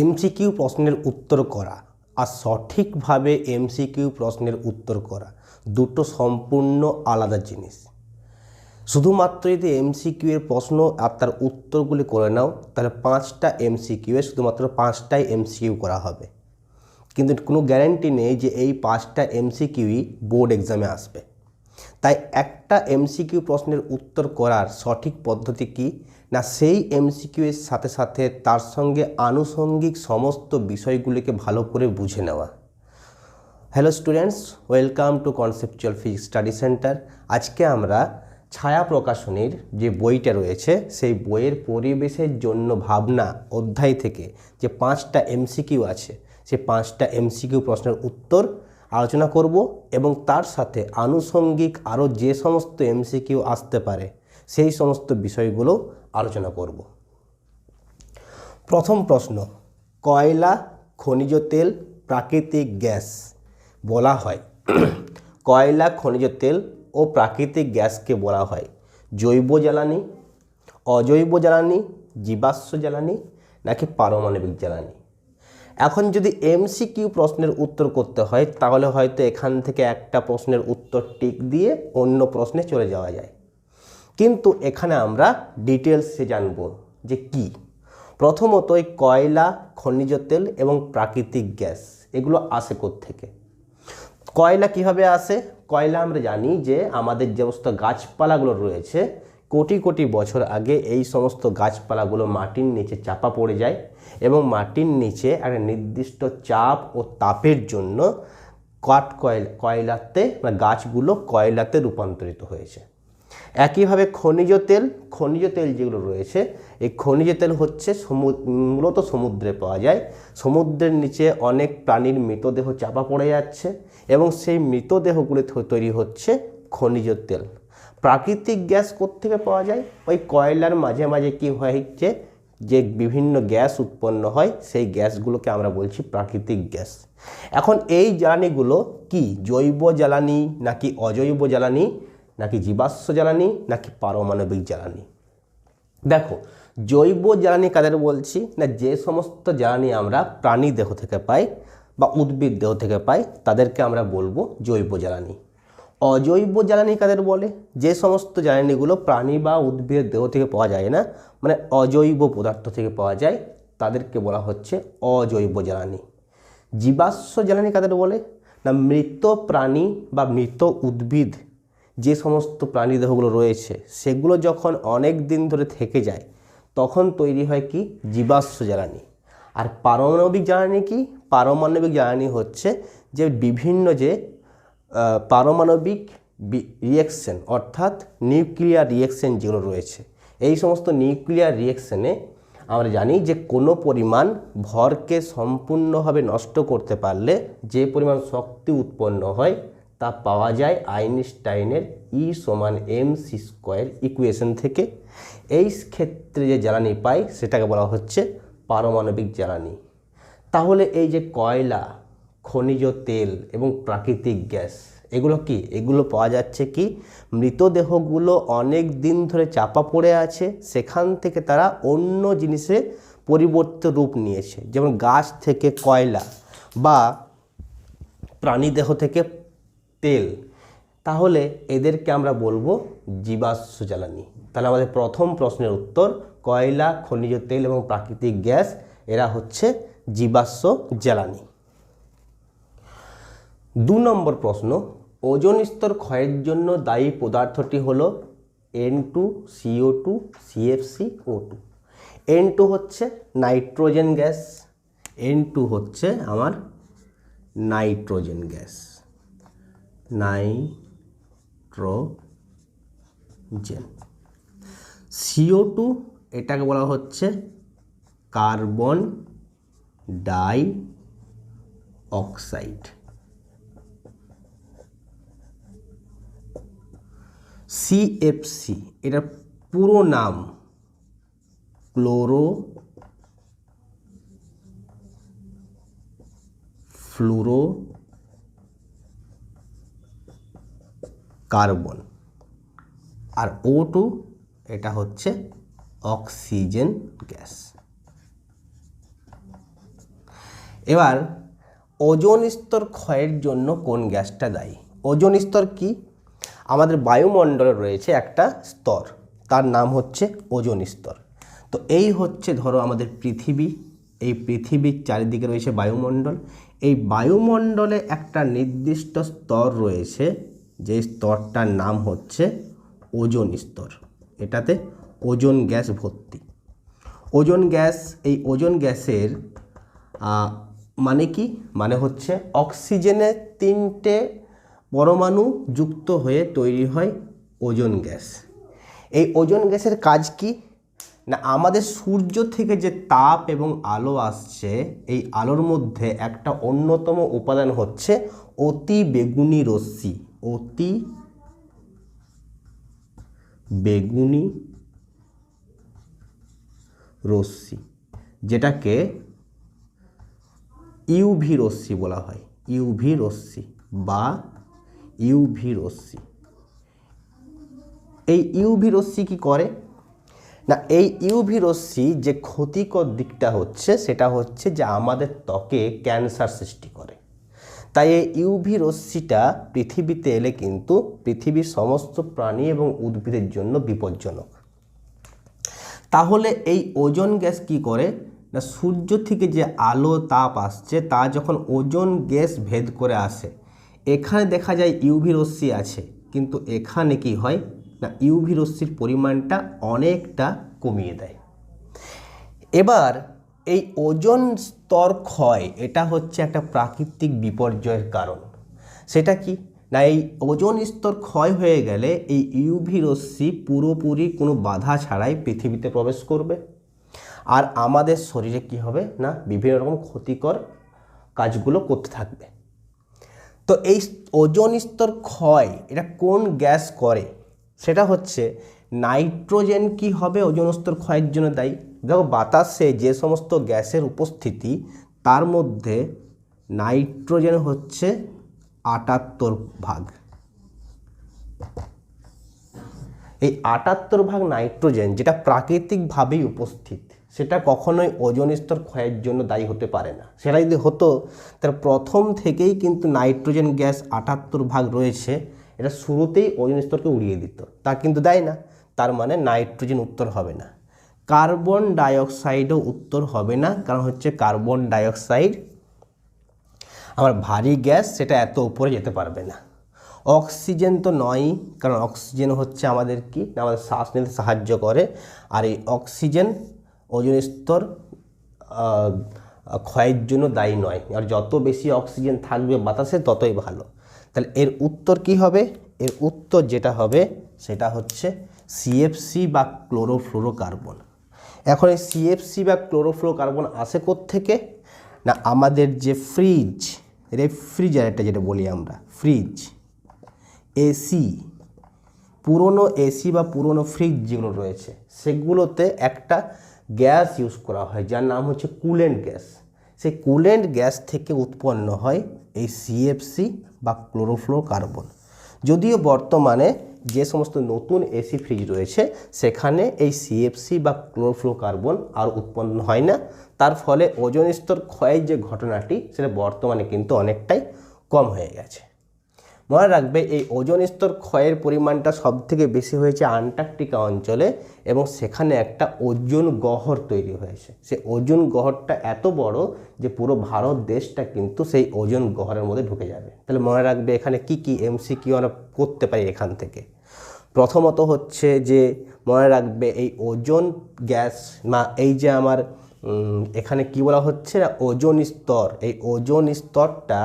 MCQ প্রশ্নের উত্তর করা আর সঠিকভাবে এমসিকিউ প্রশ্নের উত্তর করা দুটো সম্পূর্ণ আলাদা জিনিস। শুধুমাত্র যদি এমসিকিউ এর প্রশ্ন আর তার উত্তরগুলি করে নাও, তাহলে পাঁচটা এমসিকিউ এ শুধুমাত্র পাঁচটাই এমসিকিউ করা হবে। কিন্তু কোনো গ্যারেন্টি নেই যে এই পাঁচটা এমসিকিউই বোর্ড এক্সামে আসবে। তাই একটা এমসিকিউ প্রশ্নের উত্তর করার সঠিক পদ্ধতি কি? না, সেই এমসিকিউ এর সাথে সাথে তার সঙ্গে আনুষঙ্গিক সমস্ত বিষয়গুলিকে ভালো করে বুঝে নেওয়া। Hello students welcome to conceptual physics study centre আজকে আমরা ছায়া প্রকাশনীর যে বইটা রয়েছে, সেই বইয়ের পরিবেশের জন্য ভাবনা অধ্যায় থেকে যে পাঁচটা এমসিকিউ আছে, সেই পাঁচটা এমসিকিউ প্রশ্নের উত্তর আলোচনা করব এবং তার সাথে আনুষঙ্গিক আরও যে সমস্ত এমসিকিউ আসতে পারে, সেই সমস্ত বিষয়গুলো আলোচনা করব। প্রথম প্রশ্ন, কয়লা, খনিজ তেল, প্রাকৃতিক গ্যাস বলা হয়। কয়লা, খনিজ তেল ও প্রাকৃতিক গ্যাসকে বলা হয়। জৈব জ্বালানি, অজৈব জ্বালানি, জীবাশ্ম জ্বালানি নাকি পারমাণবিক জ্বালানি? এখন যদি এমসিকিউ প্রশ্নের উত্তর করতে হয়, তাহলে হয়তো এখান থেকে একটা প্রশ্নের উত্তর টিক দিয়ে অন্য প্রশ্নে চলে যাওয়া যায়। কিন্তু এখানে আমরা ডিটেলসে জানব যে কি। প্রথমত এই কয়লা, খনিজ তেল এবং প্রাকৃতিক গ্যাস, এগুলো আসে থেকে কয়লা কীভাবে আসে? কয়লা আমরা জানি যে আমাদের যে সমস্ত গাছপালাগুলো রয়েছে, কোটি কোটি বছর আগে এই সমস্ত গাছপালাগুলো মাটির নিচে চাপা পড়ে যায় এবং মাটির নিচে একটা নির্দিষ্ট চাপ ও তাপের জন্য কাঠ কয়লা, কয়লাতে মানে গাছগুলো কয়লাতে রূপান্তরিত হয়েছে। একইভাবে খনিজ তেল খনিজ তেল যেগুলো রয়েছে, এই খনিজ তেল হচ্ছে মূলত সমুদ্রে পাওয়া যায়। সমুদ্রের নিচে অনেক প্রাণীর মৃতদেহ চাপা পড়ে যাচ্ছে এবং সেই মৃতদেহগুলি তৈরি হচ্ছে খনিজ তেল। প্রাকৃতিক গ্যাস থেকে পাওয়া যায়? ওই কয়লার মাঝে মাঝে কি হয়েছে যে বিভিন্ন গ্যাস উৎপন্ন হয়, সেই গ্যাসগুলোকে আমরা বলছি প্রাকৃতিক গ্যাস। এখন এই জ্বালানিগুলো কি? জৈব জ্বালানি নাকি অজৈব জ্বালানি? নাকি জীবাশ্ম জ্বালানি, নাকি পারমাণবিক জ্বালানি? দেখো, জৈব জ্বালানি কাদের বলছি? না, যে সমস্ত জ্বালানি আমরা প্রাণী দেহ থেকে পাই বা উদ্ভিদ দেহ থেকে পাই, তাদেরকে আমরা বলব জৈব জ্বালানি। অজৈব জ্বালানি কাদের বলে? যে সমস্ত জ্বালানিগুলো প্রাণী বা উদ্ভিদের দেহ থেকে পাওয়া যায় না মানে অজৈব পদার্থ থেকে পাওয়া যায়, তাদেরকে বলা হচ্ছে অজৈব জ্বালানি। জীবাশ্ম জ্বালানি কাদের বলে? না, মৃত প্রাণী বা মৃত উদ্ভিদ যে সমস্ত প্রাণীদেহগুলো রয়েছে, সেগুলো যখন অনেক দিন ধরে থেকে যায়, তখন তৈরি হয় কি? জীবাশ্ম জ্বালানি। আর পারমাণবিক জ্বালানি কি? পারমাণবিক জ্বালানি হচ্ছে যে বিভিন্ন যে পারমাণবিক রিয়েকশন অর্থাৎ নিউক্লিয়ার রিয়েকশন যেগুলো রয়েছে, এই সমস্ত নিউক্লিয়ার রিয়েকশনে আমরা জানি যে কোনো পরিমাণ ভরকে সম্পূর্ণভাবে নষ্ট করতে পারলে যে পরিমাণ শক্তি উৎপন্ন হয় তা পাওয়া যায় আইনস্টাইনের ই সমান এম সি স্কোয়ার ইকুয়েশন থেকে। এই ক্ষেত্রে যে জ্বালানি পাই, সেটাকে বলা হচ্ছে পারমাণবিক জ্বালানি। তাহলে এই যে কয়লা, খনিজ তেল এবং প্রাকৃতিক গ্যাস, এগুলো কি? এগুলো পাওয়া যাচ্ছে কি? মৃতদেহগুলো অনেক দিন ধরে চাপা পড়ে আছে, সেখান থেকে তারা অন্য জিনিসে পরিবর্তিত রূপ নিয়েছে, যেমন গাছ থেকে কয়লা বা প্রাণীদেহ থেকে তেল। তাহলে এদেরকে আমরা বলব জীবাশ্ম জ্বালানি। তাহলে আমাদের প্রথম প্রশ্নের উত্তর, কয়লা, খনিজ তেল এবং প্রাকৃতিক গ্যাস, এরা হচ্ছে জীবাশ্ম জ্বালানি। দু নম্বর প্রশ্ন, ওজন স্তর ক্ষয়ের জন্য দায়ী পদার্থটি হল N two CO two CFC O two N two হচ্ছে নাইট্রোজেন গ্যাস। এন টু হচ্ছে আমার nitrogen gas. Nitrogen. CO two এটাকে বলা হচ্ছে কার্বন ডাই অক্সাইড সিএফসি এটার পুরো নাম ক্লোরো ফ্লুরো কার্বন। আর ও টু এটা হচ্ছে অক্সিজেন গ্যাস। এবার, ওজোন স্তর ক্ষয়ের জন্য কোন গ্যাসটা দায়ী? ওজোন স্তর কি? আমাদের বায়ুমণ্ডলে রয়েছে একটা স্তর, তার নাম হচ্ছে ওজোন স্তর। তো এই হচ্ছে ধরো আমাদের পৃথিবী। এই পৃথিবীর চারিদিকে রয়েছে বায়ুমণ্ডল। এই বায়ুমণ্ডলে একটা নির্দিষ্ট স্তর রয়েছে যে স্তরটার নাম হচ্ছে ওজোন স্তর। এটাতে ওজোন গ্যাস ভর্তি। ওজোন গ্যাস, এই ওজোন গ্যাসের মানে কি? মানে হচ্ছে অক্সিজেনের তিনটে পরমাণু যুক্ত হয়ে তৈরি হয় ওজোন গ্যাস। এই ওজোন গ্যাসের কাজ কি? না, আমাদের সূর্য থেকে যে তাপ এবং আলো আসছে, এই আলোর মধ্যে একটা অন্যতম উপাদান হচ্ছে অতি বেগুনি রশ্মি। অতি বেগুনি রশ্মি, যেটাকে ইউভি রশ্মি বলা হয়। ইউভি রশ্মি বা ইউভি রশ্মি। এই ইউভি রশ্মি কি করে? না, এই ইউভি রশ্মি যে ক্ষতিকর দিকটা হচ্ছে, সেটা হচ্ছে যে আমাদের ত্বকে ক্যান্সার সৃষ্টি করে। তাই এই ইউভি রশ্মিটা পৃথিবীতে এলে কিন্তু পৃথিবীর সমস্ত প্রাণী এবং উদ্ভিদের জন্য বিপজ্জনক। তাহলে এই ওজোন গ্যাস কি করে? না, সূর্য থেকে যে আলো, তাপ আসছে, তা যখন ওজোন গ্যাস ভেদ করে আসে, এখানে দেখা যায় ইউভি রশ্মি আছে, কিন্তু এখানে কি হয়? না ইউভি রশ্মির পরিমাণটা অনেকটা কমিয়ে দেয়। এবার এই ওজন স্তর ক্ষয়, এটা হচ্ছে একটা প্রাকৃতিক বিপর্যয়ের কারণ। সেটা কি? না, এই ওজন স্তর ক্ষয় হয়ে গেলে এই ইউভি রশ্মি পুরোপুরি কোনো বাধা ছাড়াই পৃথিবীতে প্রবেশ করবে। আর আমাদের শরীরে কি হবে? না, বিভিন্ন রকম ক্ষতিকর কাজগুলো করতে থাকবে। তো এই ওজন স্তর ক্ষয়, এটা কোন গ্যাস করে? সেটা হচ্ছে নাইট্রোজেন কি হবে? ওজোন স্তর ক্ষয়ের জন্য দায়ী। দেখো, বাতাসে যে সমস্ত গ্যাসের উপস্থিতি, তার মধ্যে নাইট্রোজেন হচ্ছে আটাত্তর ভাগ। এই আটাত্তর ভাগ নাইট্রোজেন যেটা প্রাকৃতিকভাবেই উপস্থিত, সেটা কখনোই ওজন স্তর ক্ষয়ের জন্য দায়ী হতে পারে না। সেটা যদি হতো তার প্রথম থেকেই কিন্তু নাইট্রোজেন গ্যাস আটাত্তর ভাগ রয়েছে, এটা শুরুতেই ওজন স্তরকে উড়িয়ে দিত। তা কিন্তু দেয় না। তার মানে নাইট্রোজেন উত্তর হবে না। কার্বন ডাইঅক্সাইডও উত্তর হবে না, কারণ হচ্ছে কার্বন ডাইঅক্সাইড, আমার ভারী গ্যাস সেটা এত উপরে যেতে পারবে না। অক্সিজেন তো নয়ই, কারণ অক্সিজেন হচ্ছে আমাদের কি? আমাদের শ্বাস নিতে সাহায্য করে, আর এই অক্সিজেন ওজন স্তর ক্ষয়ের জন্য দায়ী নয়। আর যত বেশি অক্সিজেন থাকবে বাতাসে, ততই ভালো। তাহলে এর উত্তর কি হবে? এর উত্তর যেটা হবে, সেটা হচ্ছে সিএফসি বা ক্লোরোফ্লোরোকার্বন এখন এই সিএফসি বা ক্লোরোফ্লোরোকার্বন আসে থেকে না, আমাদের যে ফ্রিজ রেফ্রিজারেটর যেটা বলি আমরা ফ্রিজ এসি পুরনো এসি বা পুরনো ফ্রিজ যেগুলো রয়েছে, সেগুলোতে একটা গ্যাস ইউজ করা হয়, যার নাম হচ্ছে কুলেন্ট গ্যাস সেই কুলেন্ট গ্যাস থেকে উৎপন্ন হয় এই সিএফসি বা ক্লোরোফ্লো কার্বন যদিও বর্তমানে যে সমস্ত নতুন এসি ফ্রিজ রয়েছে, সেখানে এই সিএফসি বা ক্লোরোফ্লো কার্বন আর উৎপন্ন হয় না। তার ফলে ওজন স্তর ক্ষয়ের যে ঘটনাটি, সেটা বর্তমানে কিন্তু অনেকটাই কম হয়ে গেছে। মনে রাখবে, এই ওজন স্তর ক্ষয়ের পরিমাণটা সব থেকে বেশি হয়েছে আন্টার্কটিকা অঞ্চলে এবং সেখানে একটা ওজন গহর তৈরি হয়েছে। সেই ওজন গহরটা এত বড় যে পুরো ভারত দেশটা কিন্তু সেই ওজন গহরের মধ্যে ঢুকে যাবে। তাহলে মনে রাখবে, এখানে কি কি এমসি কিউ আমরা করতে পারি এখান থেকে? প্রথমত হচ্ছে যে মনে রাখবে এই ওজন গ্যাস না, এই যে আমার এখানে কি বলা হচ্ছে না, ওজন স্তর, এই ওজন স্তরটা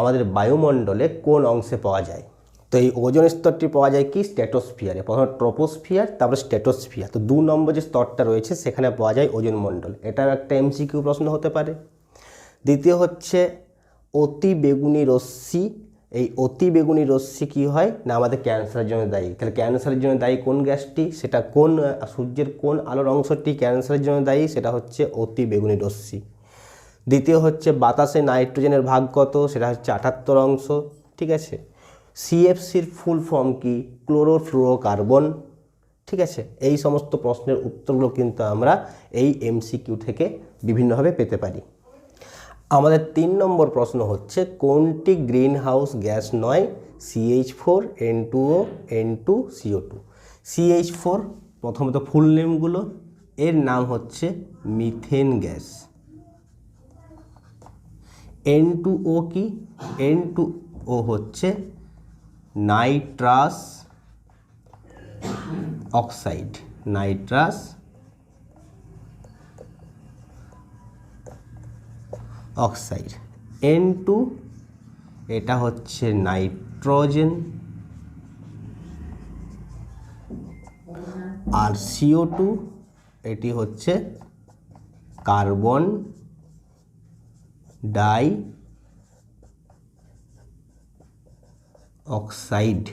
আমাদের বায়ুমণ্ডলে কোন অংশে পাওয়া যায়? তো এই ওজন স্তরটি পাওয়া যায় কি? স্ট্যাটোস্ফিয়ারে, প্রথমে ট্রোপোস্ফিয়ার, তারপরে স্ট্যাটোস্ফিয়ার। তো দু নম্বর যে স্তরটা রয়েছে সেখানে পাওয়া যায় ওজন মণ্ডল। এটাও একটা এমসিকিউ প্রশ্ন হতে পারে। দ্বিতীয় হচ্ছে অতি বেগুনি রশ্মি এই অতি বেগুনি রশ্মি কী হয়? না, আমাদের ক্যান্সারের জন্য দায়ী। তাহলে ক্যান্সারের জন্য দায়ী কোন গ্যাসটি? সেটা কোন সূর্যের কোন আলোর অংশটি ক্যান্সারের জন্য দায়ী? সেটা হচ্ছে অতি বেগুনি রশ্মি। দ্বিতীয় হচ্ছে, বাতাসে নাইট্রোজেনের ভাগ কত? সেটা হচ্ছে আটাত্তর অংশ। ঠিক আছে? সিএফসির ফুল ফর্ম কি? ক্লোরোফ্লোরোকার্বন। ঠিক আছে? এই সমস্ত প্রশ্নের উত্তরগুলো কিন্তু আমরা এই এমসিকিউ থেকে বিভিন্নভাবে পেতে পারি। আমাদের তিন নম্বর প্রশ্ন হচ্ছে, কোনটি গ্রিন হাউস গ্যাস নয়? CH four N two O N two CO two CH four প্রথমত ফুল নেমগুলো এর নাম হচ্ছে methane gas. N two O কি? এন টু ও হচ্ছে nitrous oxide. Nitrous oxide. N two এটা হচ্ছে নাইট্রোজেন। আর সিও টু এটি হচ্ছে কার্বন ডাই অক্সাইড।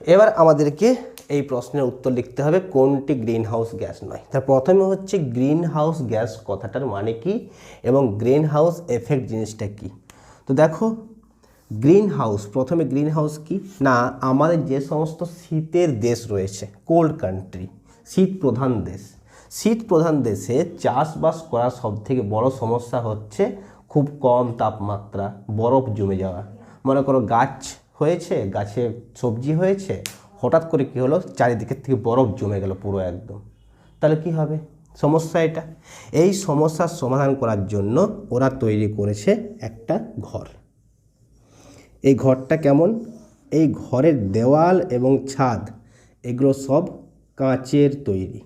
এবার আমাদেরকে এই প্রশ্নের উত্তর লিখতে হবে, কোনটি গ্রিন হাউস গ্যাস নয়? তার প্রথমে হচ্ছে গ্রিন হাউস গ্যাস কথাটার মানে কি এবং গ্রিন হাউস এফেক্ট জিনিসটা কি? তো দেখো গ্রিন হাউস প্রথমে গ্রিন হাউস কি? না, আমাদের যে সমস্ত শীতের দেশ রয়েছে, কোল্ড কান্ট্রি, শীত প্রধান দেশ। শীত প্রধান দেশে চাষবাস করার সবথেকে বড় সমস্যা হচ্ছে খুব কম তাপমাত্রা, বরফ জমে যাওয়া। মনে করো গাছ হয়েছে, গাছে সবজি হয়েছে হঠাৎ করে কী হলো? চারিদিকের থেকে বরফ জমে গেল পুরো একদম। তাহলে কি হবে? সমস্যা এটা। এই সমস্যার সমাধান করার জন্য ওরা তৈরি করেছে একটা ঘর। এই ঘরটা কেমন? এই ঘরের দেওয়াল এবং ছাদ, এগুলো সব কাঁচের তৈরি।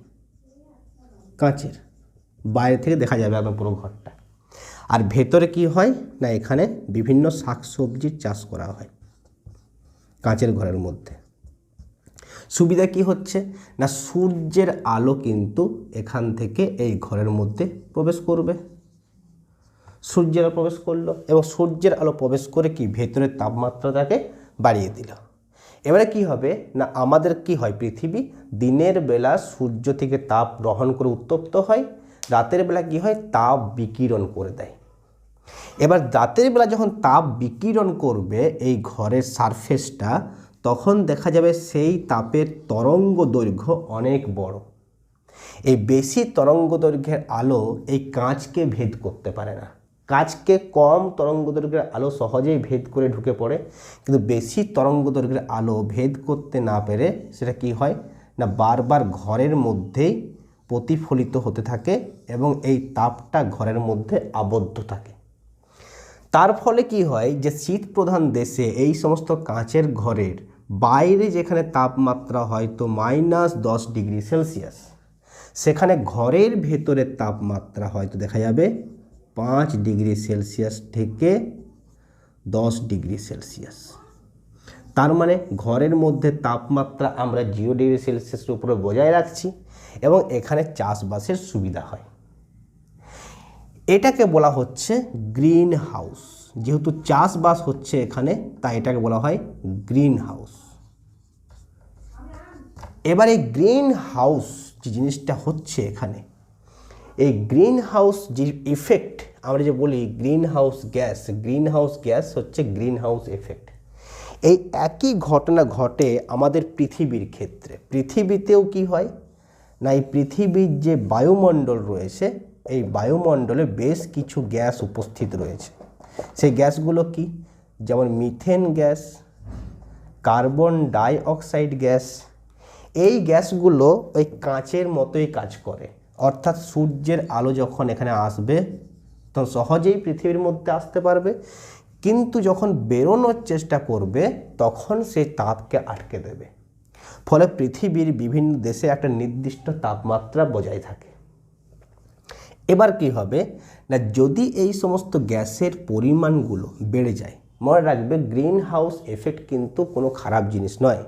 কাঁচের। বাইরে থেকে দেখা যাবে একদম পুরো ঘরটা। আর ভেতরে কি হয়? না, এখানে বিভিন্ন শাকসবজির চাষ করা হয় কাঁচের ঘরের মধ্যে। সুবিধা কি হচ্ছে? না, সূর্যের আলো কিন্তু এখান থেকে এই ঘরের মধ্যে প্রবেশ করবে। সূর্যের আলো প্রবেশ করল এবং সূর্যের আলো প্রবেশ করে কি? ভেতরের তাপমাত্রাটাকে বাড়িয়ে দিল। এবারে কি হবে? না, আমাদের কি হয়? পৃথিবী দিনের বেলা সূর্য থেকে তাপ গ্রহণ করে উত্তপ্ত হয়, রাতের বেলা কি হয়? তাপ বিকিরণ করে দেয়। এবার রাতের বেলা যখন তাপ বিকিরণ করবে, এই ঘরের সারফেসটা তখন দেখা যাবে সেই তাপের তরঙ্গ দৈর্ঘ্য অনেক বড়। এই বেশি তরঙ্গ দৈর্ঘ্যের আলো এই কাঁচকে ভেদ করতে পারে না। কাঁচকে কম তরঙ্গ দৈর্ঘ্যের আলো সহজেই ভেদ করে ঢুকে পড়ে, কিন্তু বেশি তরঙ্গ দৈর্ঘ্যের আলো ভেদ করতে না পেরে সেটা কি হয়? না, বারবার ঘরের মধ্যেই প্রতিফলিত হতে থাকে এবং এই তাপটা ঘরের মধ্যে আবদ্ধ থাকে। তার ফলে কি হয় যে শীত প্রধান দেশে এই সমস্ত কাঁচের ঘরের বাইরে যেখানে তাপমাত্রা হয়তো মাইনাস দশ ডিগ্রি সেলসিয়াস। সেখানে ঘরের ভেতরের তাপমাত্রা হয়তো দেখা যাবে পাঁচ ডিগ্রি সেলসিয়াস থেকে দশ ডিগ্রি সেলসিয়াস। তার মানে ঘরের মধ্যে তাপমাত্রা আমরা জিরো ডিগ্রি সেলসিয়াসের উপরে বজায় রাখছি এবং এখানে চাষবাসের সুবিধা হয়। এটাকে বলা হচ্ছে গ্রিন হাউস যেহেতু চাষবাস হচ্ছে এখানে, তাই এটাকে বলা হয় গ্রিন হাউস এবার এই গ্রিন হাউস যে জিনিসটা হচ্ছে এখানে, এই গ্রিন হাউস যে ইফেক্ট আমরা যে বলি greenhouse gas, greenhouse gas হচ্ছে গ্রিন হাউস এফেক্ট এই একই ঘটনা ঘটে আমাদের পৃথিবীর ক্ষেত্রে। পৃথিবীতেও কি হয়? না, এই পৃথিবীর যে বায়ুমণ্ডল রয়েছে, এই বায়ুমণ্ডলে বেশ কিছু গ্যাস উপস্থিত রয়েছে। সেই গ্যাসগুলো কি? যেমন methane gas, carbon dioxide gas এই গ্যাসগুলো ওই কাঁচের মতোই কাজ করে। অর্থাৎ সূর্যের আলো যখন এখানে আসবে, তখন সহজেই পৃথিবীর মধ্যে আসতে পারবে। কিন্তু যখন বেরোনোর চেষ্টা করবে, তখন সেই তাপকে আটকে দেবে। ফলে পৃথিবীর বিভিন্ন দেশে একটা নির্দিষ্ট তাপমাত্রা বজায় থাকে। এবার কি হবে? না, যদি এই সমস্ত গ্যাসের পরিমাণগুলো বেড়ে যায়, মনে রাখবে গ্রিন হাউস এফেক্ট কিন্তু কোনো খারাপ জিনিস নয়।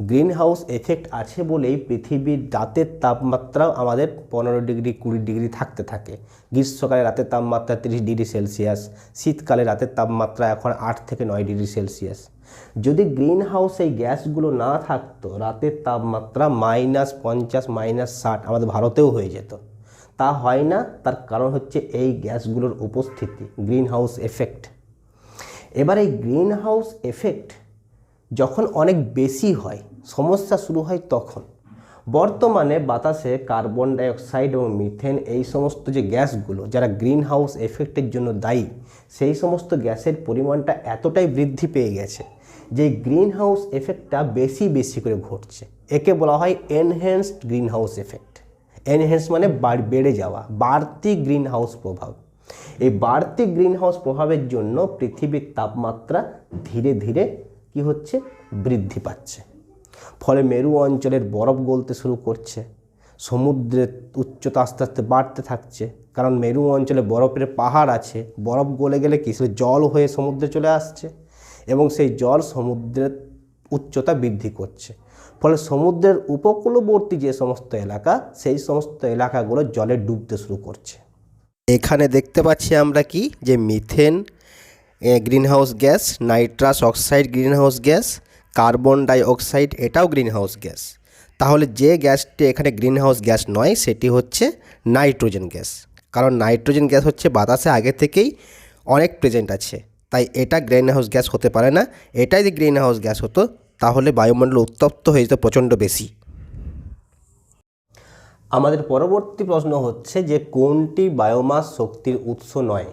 গ্রিন হাউস এফেক্ট আছে বলেই পৃথিবীর রাতের তাপমাত্রাও আমাদের পনেরো ডিগ্রি, কুড়ি ডিগ্রি থাকতে থাকে। গ্রীষ্মকালে রাতের তাপমাত্রা তিরিশ ডিগ্রি সেলসিয়াস, শীতকালে রাতের তাপমাত্রা এখন আট থেকে নয় ডিগ্রি সেলসিয়াস। যদি গ্রিন হাউস এই গ্যাসগুলো না থাকতো, রাতের তাপমাত্রা মাইনাস পঞ্চাশ, মাইনাস ষাট আমাদের ভারতেও হয়ে যেত। তা হয় না, তার কারণ হচ্ছে এই গ্যাসগুলোর উপস্থিতি গ্রিন হাউস এফেক্ট। এবার এই গ্রিন হাউস এফেক্ট যখন অনেক বেশি হয়, সমস্যা শুরু হয় তখন। বর্তমানে বাতাসে কার্বন ডাইঅক্সাইড এবং মিথেন এই সমস্ত যে গ্যাসগুলো, যারা গ্রিন হাউস এফেক্টের জন্য দায়ী, সেই সমস্ত গ্যাসের পরিমাণটা এতটাই বৃদ্ধি পেয়ে গেছে যে গ্রিন হাউস এফেক্টটা বেশি বেশি করে ঘটছে। একে বলা হয় enhanced greenhouse effect. Enhance মানে বেড়ে যাওয়া, বাড়তি গ্রিন হাউস প্রভাব। এই বাড়তি গ্রিন হাউস প্রভাবের জন্য পৃথিবীর তাপমাত্রা ধীরে ধীরে কি হচ্ছে? বৃদ্ধি পাচ্ছে। ফলে মেরু অঞ্চলের বরফ গলতে শুরু করছে। সমুদ্রের উচ্চতা আস্তে আস্তে বাড়তে থাকছে। কারণ মেরু অঞ্চলে বরফের পাহাড় আছে। বরফ গলে গেলে কি? সেটা জল হয়ে সমুদ্রে চলে আসছে এবং সেই জল সমুদ্রের উচ্চতা বৃদ্ধি করছে। ফলে সমুদ্রের উপকূলবর্তী যে সমস্ত এলাকা, সেই সমস্ত এলাকাগুলো জলে ডুবতে শুরু করছে। এখানে দেখতে পাচ্ছি আমরা কি? যে methane greenhouse gas, nitrous oxide, greenhouse gas, carbon dioxide এটাও গ্রিনহাউস গ্যাস। তাহলে যে গ্যাসটি এখানে গ্রিনহাউস গ্যাস নয়, সেটি হচ্ছে নাইট্রোজেন গ্যাস। কারণ নাইট্রোজেন গ্যাস হচ্ছে বাতাসে আগে থেকেই অনেক প্রেজেন্ট আছে। তাই এটা গ্রিনহাউস গ্যাস হতে পারে না। এটাই যদি গ্রিনহাউস গ্যাস হতো, তাহলে বায়ুমণ্ডল উত্তপ্ত হয়ে যেত প্রচণ্ড বেশি। আমাদের পরবর্তী প্রশ্ন হচ্ছে যে কোনটি বায়োমাস শক্তির উৎস নয়?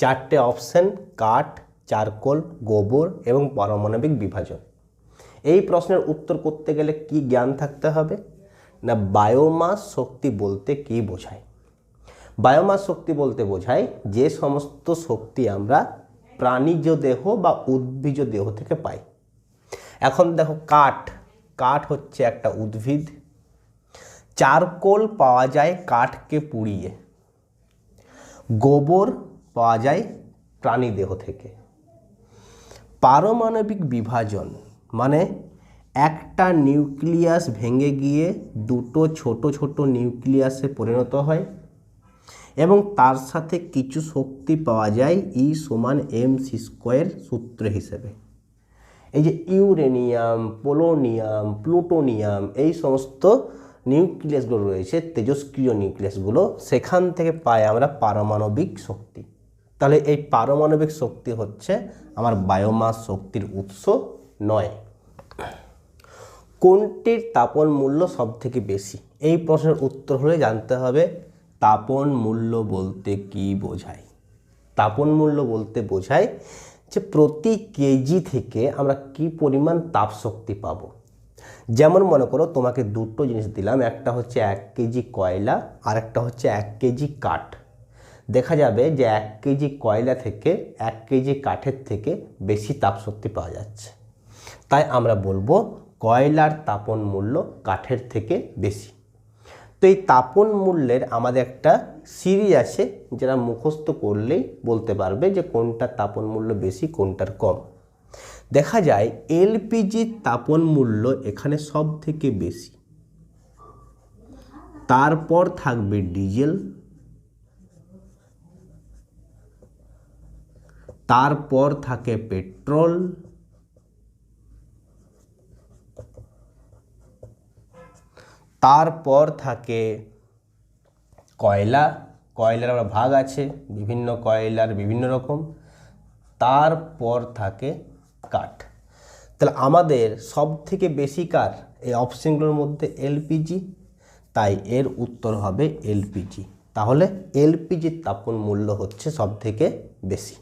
চারটে অপশন, কাঠ, চারকোল, গোবর এবং পারমাণবিক বিভাজন। এই প্রশ্নের উত্তর করতে গেলে কি জ্ঞান থাকতে হবে? না বায়োমাস শক্তি বলতে কি বোঝায়? বায়োমাস শক্তি বলতে বোঝায় যে সমস্ত শক্তি আমরা প্রাণীজ দেহ বা উদ্ভিজ দেহ থেকে পাই। এখন দেখো কাঠ। কাঠ হচ্ছে একটা উদ্ভিদ। চারকোল পাওয়া যায় কাঠকে পুড়িয়ে। গোবর পাওয়া যায় প্রাণী দেহ থেকে। পারমাণবিক বিভাজন মানে একটা নিউক্লিয়াস ভেঙে গিয়ে দুটো ছোট ছোট নিউক্লিয়াসে পরিণত হয় এবং তার সাথে কিছু শক্তি পাওয়া যায় ই সমান এম সি স্কোয়ার সূত্র হিসেবে। এই যে ইউরেনিয়াম, পোলোনিয়াম, প্লুটোনিয়াম এই সমস্ত নিউক্লিয়াসগুলো রয়েছে, তেজস্ক্রিয় নিউক্লিয়াসগুলো, সেখান থেকে পাই আমরা পারমাণবিক শক্তি। তাহলে এই পারমাণবিক শক্তি হচ্ছে আমার বায়োমাস শক্তির উৎস নয়। কোনটির তাপন মূল্য সব থেকে বেশি? এই প্রশ্নের উত্তর হলে জানতে হবে তাপন মূল্য বলতে কি বোঝায়? তাপন মূল্য বলতে বোঝায় যে প্রতি কেজি থেকে আমরা কি পরিমাণ তাপ শক্তি পাবো। যেমন মনে করো তোমাকে দুটো জিনিস দিলাম, একটা হচ্ছে এক কেজি কয়লা আর একটা হচ্ছে এক কেজি কাঠ। দেখা যাবে যে এক কেজি কয়লা থেকে এক কেজি কাঠের থেকে বেশি তাপশক্তি পাওয়া যাচ্ছে। তাই আমরা বলব কয়লার তাপন মূল্য কাঠের থেকে বেশি। তো এই তাপন মূল্যের আমাদের একটা সিরিজ আছে যারা মুখস্থ করলেই বলতে পারবে যে কোনটার তাপন মূল্য বেশি, কোনটার কম। দেখা যায় এলপিজির তাপন মূল্য এখানে সব থেকে বেশি। তারপর থাকবে ডিজেল তারপর থাকে পেট্রোল, তারপর থাকে কয়লা, কয়লার আবার ভাগ আছে, বিভিন্ন কয়লার বিভিন্ন রকম, তারপর থাকে কাঠ। তাহলে আমাদের সব থেকে বেশি কার? এই অপশনগুলোর মধ্যে এলপিজি, তাই এর উত্তর হবে এলপিজি। তাহলে এলপিজির তাপন মূল্য হচ্ছে সব থেকে বেশি।